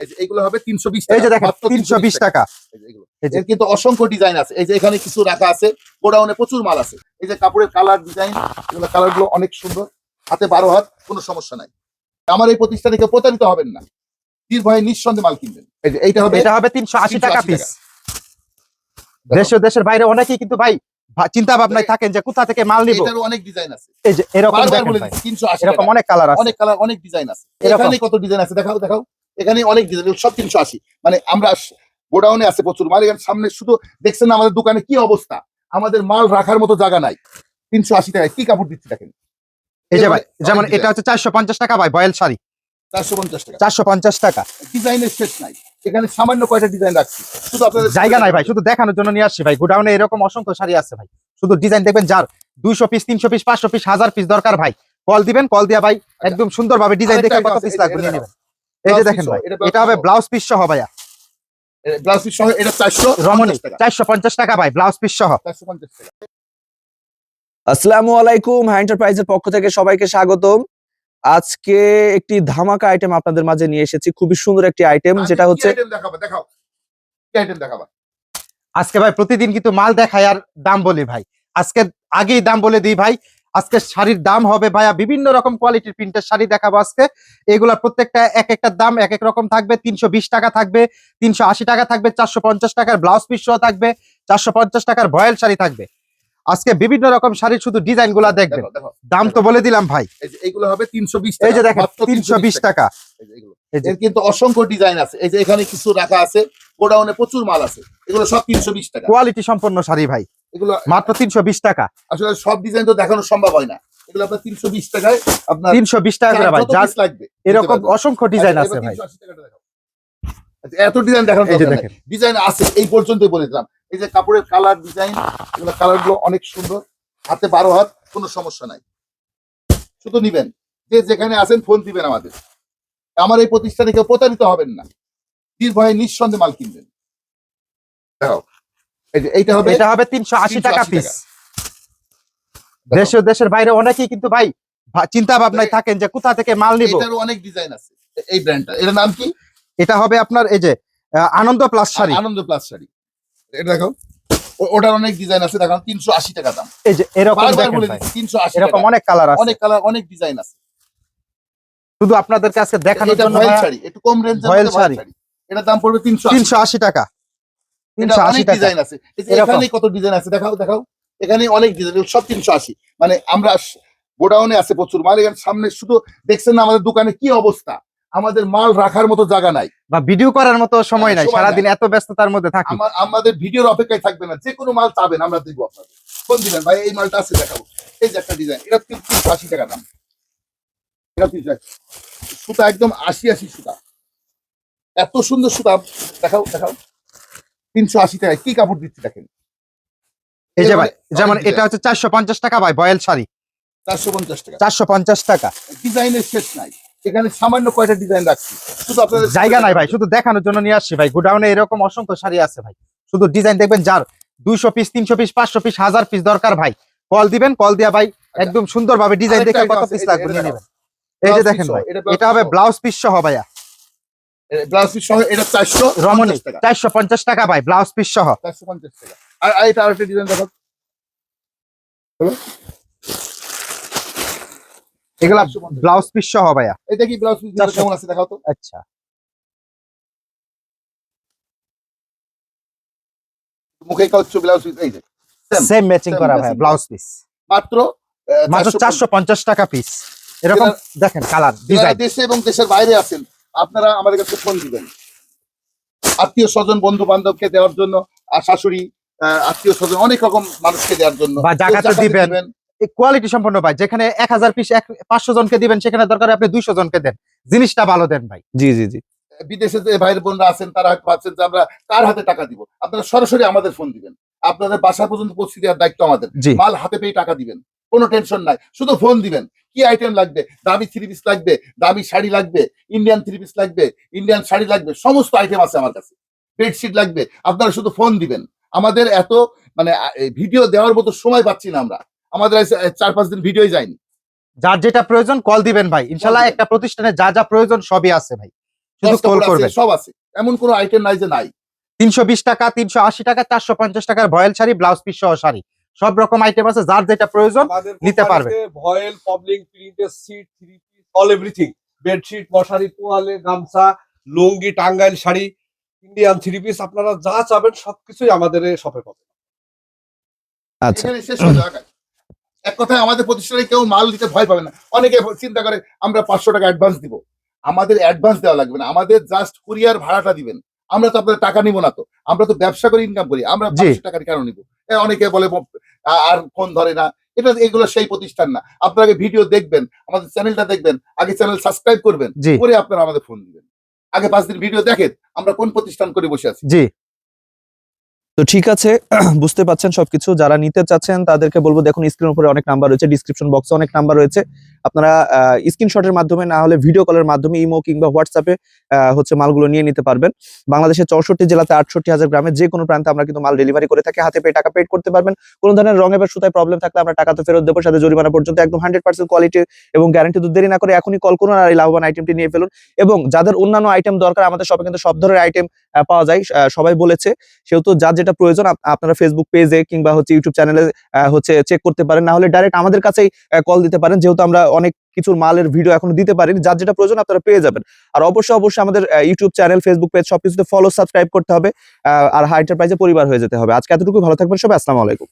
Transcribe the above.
এই হবে তিনশো বিশ এই যে দেখেন তিনশো বিশ টাকা। এগুলো। এই যে। এর কিন্তু অসংখ্য ডিজাইন আছে। এই যে এখানে কিছু রাখা আছে গোডাউনে প্রচুর মাল আছে। এই যে কাপড়ের কালার ডিজাইন এগুলো কালারগুলো অনেক সুন্দর। হাতে বারো হাত কোনো সমস্যা নাই। আমার এই প্রতিষ্ঠানে কেউ প্রতারিত হবেন না। নির্ভয়ে নিঃসন্দেহে মাল কিনবেন। এই যে এইটা হবে এটা হবে তিনশো আশি টাকা পিস দেশ দেশের বাইরে অনেকেই কিন্তু ভাই চিন্তা ভাবনায় থাকেন যে কোথা থেকে মাল নিব। অনেক ডিজাইন আছে। এই যে এরকম এরকম অনেক কালার আছে। অনেক কালার অনেক ডিজাইন আছে। এরকম। এখানে কত ডিজাইন আছে? দেখাও দেখাও। এখানে অনেক ডিজাইন সব তিনশো আশি মানে আমরা গোডাউনে আছে প্রচুর মাল এখানে সামনে শুধু দেখছেন আমাদের দোকানে কি অবস্থা? আমাদের মাল রাখার মতো জায়গা নাই। তিনশো আশি টাকায় কি কাপড় দিচ্ছি দেখেন। এই যে ভাই যেমন এটা হচ্ছে চারশো পঞ্চাশ টাকা ভাই বয়েল শাড়ি। চারশো পঞ্চাশ টাকা। চারশো পঞ্চাশ টাকা। ডিজাইনের শেষ নাই। এখানে সামান্য কয়টা ডিজাইন রাখছি। শুধু আপনাদের জায়গা নাই ভাই শুধু দেখানোর জন্য নিয়ে আসছি ভাই। গোডাউনে এরকম অসংখ্য শাড়ি আছে ভাই। শুধু ডিজাইন দেখবেন যার দুইশো পিস তিনশো পিস পাঁচশো পিস হাজার পিস দরকার ভাই। কল দিবেন কল দিয়া ভাই একদম সুন্দরভাবে ডিজাইন আরেকটা দেখে কত পিস লাগবে নিয়ে নেবেন। এই যে দেখেন ভাই এটা হবে ব্লাউজ পিস সহ ভাইয়া। ব্লাউজ পিস সহ এটা চারশো রমণী টাকা। চারশো পঞ্চাশ টাকা ভাই ব্লাউজ পিস সহ। চারশো পঞ্চাশ টাকা। আসসালামু আলাইকুম হাই এন্টারপ্রাইজের পক্ষ থেকে সবাইকে স্বাগতম। আজকে একটি ধামাকা আইটেম আপনাদের মাঝে নিয়ে এসেছি খুবই সুন্দর একটি আইটেম যেটা হচ্ছে আইটেম দেখাবো? দেখাও। কি আইটেম দেখাবা? আজকে ভাই প্রতিদিন কিন্তু মাল দেখায় আর দাম বলি ভাই। আজকে আগেই দাম বলে দিই ভাই আজকে শাড়ির দাম হবে ভাইয়া বিভিন্ন রকম কোয়ালিটির প্রিন্টের শাড়ি দেখাবো আজকে। এগুলা প্রত্যেকটা এক একটা দাম এক এক রকম থাকবে। তিনশো বিশ টাকা থাকবে তিনশো আশি টাকা থাকবে চারশো পঞ্চাশ টাকার ব্লাউজ পিস সহ থাকবে চারশো পঞ্চাশ টাকার ভয়েল শাড়ি থাকবে। আজকে বিভিন্ন রকম শাড়ির শুধু ডিজাইনগুলা দেখবেন। দেখো দেখো। দাম তো বলে দিলাম ভাই। এই এইগুলো হবে তিনশো বিশ এই যে দেখেন তিনশো বিশ টাকা। কিন্তু অসংখ্য ডিজাইন আছে। এই যে এখানে কিছু রাখা আছে গোডাউনে প্রচুর মাল আছে। এগুলো সব তিনশো বিশ টাকা। কোয়ালিটি সম্পন্ন শাড়ি ভাই। এগুলো মাত্র তিনশো বিশ টাকা। আসলে সব ডিজাইন তো দেখানো সম্ভব হয় না। এগুলো আপনার তিনশো বিশ টাকায় আপনার তিনশো বিশ টাকা করে ভাই যত লাগবে। এরকম অসংখ্য ডিজাইন আচ্ছা, আছে ভাই। 380 টাকাটা দেখাও। আচ্ছা, এত ডিজাইন দেখানো দেখেন। ডিজাইন আছে এই পর্যন্তই বলেছিলাম এই যে কাপড়ের কালার ডিজাইন এগুলো কালারগুলো অনেক সুন্দর। হাতে বারো হাত কোনো সমস্যা নাই। শুধু নিবেন। যে যেখানে আছেন ফোন দিবেন আমাদের। আমার এই প্রতিষ্ঠানে কেউ প্রতারিত হবেন না। নির্ভয়ে নিঃসন্দেহে মাল কিনবেন। যে এইটা হবে এটা হবে তিনশো আশি 380 টাকা। পিস দেশ দেশের বাইরে অনেকেই কিন্তু ভাই চিন্তা ভাবনায় থাকেন যে কোথা থেকে মাল নিব। এটারও অনেক ডিজাইন আছে এই ব্র্যান্ডটা এটার নাম কি? এটা হবে আপনার এই যে আনন্দ প্লাস শাড়ি। আনন্দ প্লাস শাড়ি। এটা দেখো ওটার অনেক ডিজাইন আছে দেখো তিনশো আশি টাকা দাম। এই যে এরকম দেখেন ভাই। এরকম অনেক কালার আছে। অনেক কালার অনেক ডিজাইন আছে। শুধু আপনাদেরকে আজকে দেখানোর জন্য শাড়ি একটু কম রেঞ্জের শাড়ি। এটার দাম পড়বে তিনশো তিনশো আশি টাকা। অনেক ডিজাইন আছে। এখানে কত ডিজাইন আছে? দেখাও দেখাও। এখানে অনেক ডিজাইন সব তিনশো আশি। মানে আমরা গোডাউনে আছে প্রচুর মাল। এখানে সামনে শুধু দেখছেন না আমাদের দোকানে কি অবস্থা? আমাদের মাল রাখার মতো জায়গা নাই। বা ভিডিও করার মতো সময় নাই। সারাদিন এত ব্যস্ততার মধ্যে থাকি। আমাদের ভিডিওর অপেক্ষায় থাকবে না। যে কোনো মাল চাবেন আমরা দেখব আপনাদের। কোন দিবেন ভাই এই মালটা আছে দেখাবো এই যে একটা ডিজাইন এটা তিনশো আশি টাকা দাম। এটা তিনশো আশি। সুতা একদম আশি আশি সুতা। এত সুন্দর সুতা। দেখাও দেখাও। তিনশো আশি টাকায় কি কাপড় দিচ্ছি দেখেন? এই যে ভাই যেমন এটা হচ্ছে চারশো পঞ্চাশ টাকা ভাই বয়েল শাড়ি। চারশো পঞ্চাশ টাকা। চারশো পঞ্চাশ টাকা। ডিজাইনের শেষ নাই। এখানে সামান্য কয়টা ডিজাইন রাখছি। শুধু আপনাদের জায়গা নাই ভাই শুধু দেখানোর জন্য নিয়ে আসছি ভাই। গোডাউনে এরকম অসংখ্য শাড়ি আছে ভাই। শুধু ডিজাইন দেখবেন যার দুইশো পিস তিনশো পিস পাঁচশো পিস হাজার পিস দরকার ভাই। কল দিবেন কল দিয়া ভাই একদম সুন্দরভাবে ডিজাইন দেখে কত পিস লাগবে নিয়ে নেবেন। এই যে দেখেন ভাই এটা হবে ব্লাউজ পিস সহ ভাইয়া। ব্লাউজ পিস সহ এটা চারশো রমণী টাকা। চারশো পঞ্চাশ টাকা ভাই ব্লাউজ পিস সহ। চারশো পঞ্চাশ টাকা। আর এটা আরেকটা ডিজাইন দেখো এগুলা ব্লাউজ পিস সহ ভাইয়া। এটা কি ব্লাউজ পিস 400 কেমন আছে দেখাও তো। আচ্ছা। মুখে কাউচ ব্লাউজ পিস এই যে। সেম ম্যাচিং করা ভাই ব্লাউজ পিস মাত্র মাত্র 450 চারশো পঞ্চাশ টাকা পিস এরকম দেখেন কালার ডিজাইন দেশে এবং দেশের বাইরে আছেন। আপনারা আমাদের কাছে ফোন দিবেন। আত্মীয় স্বজন বন্ধু বান্ধবকে দেওয়ার জন্য আর শাশুড়ি আত্মীয় স্বজন অনেক রকম মানুষকে দেওয়ার জন্য। বা জাকাতে দিবেন। কোয়ালিটি সম্পন্ন ভাই যেখানে এক হাজার পিস এক পাঁচশো জনকে দিবেন সেখানে দরকার আপনি দুইশো জনকে দেন। জিনিসটা ভালো দেন ভাই। জি জি জি। বিদেশে যে ভাইয়ের বোনরা আছেন তারা হয়তো ভাবছেন যে আমরা কার হাতে টাকা দিব? আপনারা সরাসরি আমাদের ফোন দিবেন। আপনাদের বাসা পর্যন্ত পৌঁছে দেওয়ার দায়িত্ব আমাদের। মাল হাতে পেয়ে টাকা দিবেন। কোনো টেনশন নাই। শুধু ফোন দিবেন। কি আইটেম লাগবে? দামি থ্রি পিস লাগবে দামি শাড়ি লাগবে ইন্ডিয়ান থ্রি পিস লাগবে ইন্ডিয়ান শাড়ি লাগবে সমস্ত আইটেম আছে আমার কাছে। বেডশিট লাগবে আপনারা শুধু ফোন দিবেন। আমাদের এত মানে ভিডিও দেওয়ার মতো সময় পাচ্ছি না আমরা। আমাদের চার পাঁচ দিন ভিডিওই যায়নি। যার যেটা প্রয়োজন কল দিবেন ভাই। ইনশাল্লাহ একটা প্রতিষ্ঠানে যা যা প্রয়োজন সবই আছে ভাই। শুধু কল করবেন। সব আছে। এমন কোনো আইটেম নাই যে নাই। তিনশো বিশ টাকা তিনশো আশি টাকা চারশো পঞ্চাশ টাকার ভয়েল শাড়ি ব্লাউজ পিস সহ শাড়ি। সব রকম আইটেম আছে যার যেটা প্রয়োজন নিতে পারবে। ভয়েল প্রিন্টের sheet three piece all everything bedsheet মশারি তোয়ালে গামছা lungi Tangail sari Indian three piece আপনারা যা চাবেন সবকিছুই আমাদের শপে পাবেন। আচ্ছা। এক কথায় আমাদের প্রতিষ্ঠানে কেউ মাল দিতে ভয় পাবে না। অনেকে চিন্তা করে আমরা পাঁচশো টাকা অ্যাডভান্স দিব। আমাদের অ্যাডভান্স দেওয়া লাগবে না। আমাদের জাস্ট কুরিয়ার ভাড়াটা দিবেন। আমরা তো আপনাদের টাকা নিব না তো। আমরা তো ব্যবসা করে ইনকাম করি। আমরা। পাঁচশো টাকার কেন নিব? এ, অনেকে বলে আর ফোন ধরে না। এটা এগুলো সেই প্রতিষ্ঠান না। আপনারা আগে ভিডিও দেখবেন আমাদের চ্যানেলটা দেখবেন আগে চ্যানেল সাবস্ক্রাইব করবেন পরে করে আপনারা আমাদের ফোন দিবেন। আগে পাঁচ দিন ভিডিও দেখেন আমরা কোন প্রতিষ্ঠান করে বসে আছি। জি। তো ঠিক আছে, বুঝতে পাচ্ছেন সবকিছু। যারা নিতে চাচ্ছেন, তাদেরকে বলব, দেখুন স্ক্রিন উপরে অনেক নাম্বার রয়েছে ডিসক্রিপশন বক্সে অনেক নাম্বার রয়েছে। আপনারা স্ক্রিনশটের মাধ্যমে, না হলে ভিডিও কলের মাধ্যমে ইমো কিংবা হোয়াটসঅ্যাপে হচ্ছে মালগুলো নিয়ে নিতে পারবেন। বাংলাদেশের চৌষট্টি জেলাতে আটষট্টি হাজার গ্রামে যে কোনো প্রান্তে আমরা কিন্তু মাল ডেলিভারি করে থাকি। হাতে পেয়ে টাকা পেড করতে পারবেন। কোনো ধরনের রঙে বা সুতায় প্রবলেম থাকলে আমরা টাকা তো ফেরত দেবো, সাথে জরিমানা পর্যন্ত একদম হান্ড্রেড পার্সেন্ট কোয়ালিটি এবং গ্যারান্টি তো দেরি না করে এখনই কল করুন আর এই লাভবান আইটেমটি নিয়ে ফেলুন। এবং যাদের অন্যান্য আইটেম দরকার, আমাদের শপে কিন্তু সব ধরনের আইটেম পাওয়া যায়। সবাই বলেছে। সেহেতু যা যেটা প্রয়োজন আপনারা ফেসবুক পেজে কিংবা হচ্ছে ইউটিউব চ্যানেলে হচ্ছে চেক করতে পারেন। না হলে ডাইরেক্ট আমাদের কাছেই কল দিতে পারেন। যেহেতু আমরা অনেক কিছুর মালের ভিডিও এখনও দিতে পারেন, যার যেটা প্রয়োজন আপনারা পেয়ে যাবেন। আর অবশ্যই অবশ্যই আমাদের ইউটিউব চ্যানেল ফেসবুক পেজ সবকিছুতে ফলো সাবস্ক্রাইব করতে হবে। আর হাই এন্টারপ্রাইজে পরিবার হয়ে যেতে হবে। আজকে এতটুকু ভালো থাকবেন সবাই। আসসালামু আলাইকুম।